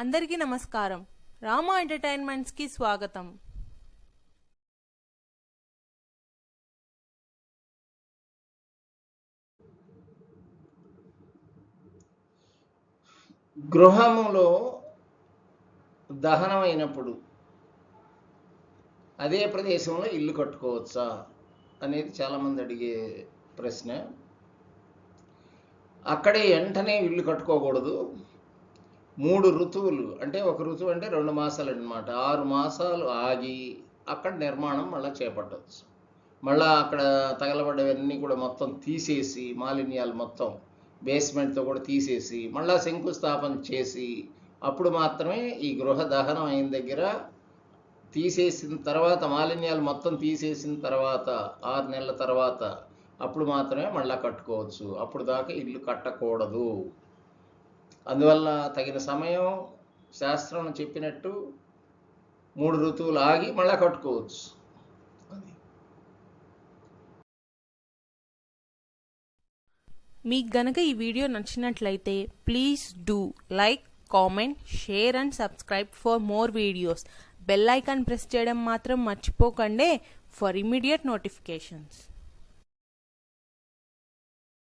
అందరికీ నమస్కారం. రామా ఎంటర్టైన్మెంట్స్కి స్వాగతం. గృహములో దహనం అయినప్పుడు అదే ప్రదేశంలో ఇల్లు కట్టుకోవచ్చా అనేది చాలామంది అడిగే ప్రశ్న. అక్కడే వెంటనే ఇల్లు కట్టుకోకూడదు. మూడు ఋతువులు. అంటే ఒక ఋతువు అంటే రెండు మాసాలు అనమాట ఆరు మాసాలు ఆగి అక్కడ నిర్మాణం మళ్ళీ చేపట్టవచ్చు మళ్ళీ అక్కడ తగలబడ్డవన్నీ కూడా మొత్తం తీసేసి మాలిన్యాలు మొత్తం బేస్మెంట్తో కూడా తీసేసి మళ్ళీ శంకుస్థాపన చేసి అప్పుడు మాత్రమే ఈ గృహ దహనం అయిన దగ్గర తీసేసిన తర్వాత మాలిన్యాలు మొత్తం తీసేసిన తర్వాత ఆరు నెలల తర్వాత అప్పుడు మాత్రమే మళ్ళీ కట్టుకోవచ్చు. అప్పుడు దాకా ఇల్లు కట్టకూడదు. అందువల్ల తగిన సమయం శాస్త్రం చెప్పినట్టు మూడు ఋతువులు ఆగి మళ్ళా కట్టుకోవచ్చు. మీకు గనక ఈ వీడియో నచ్చినట్లయితే please do like comment share and subscribe for more videos. Bell icon press చేయడం మాత్రం మర్చిపోకండి. For immediate notifications.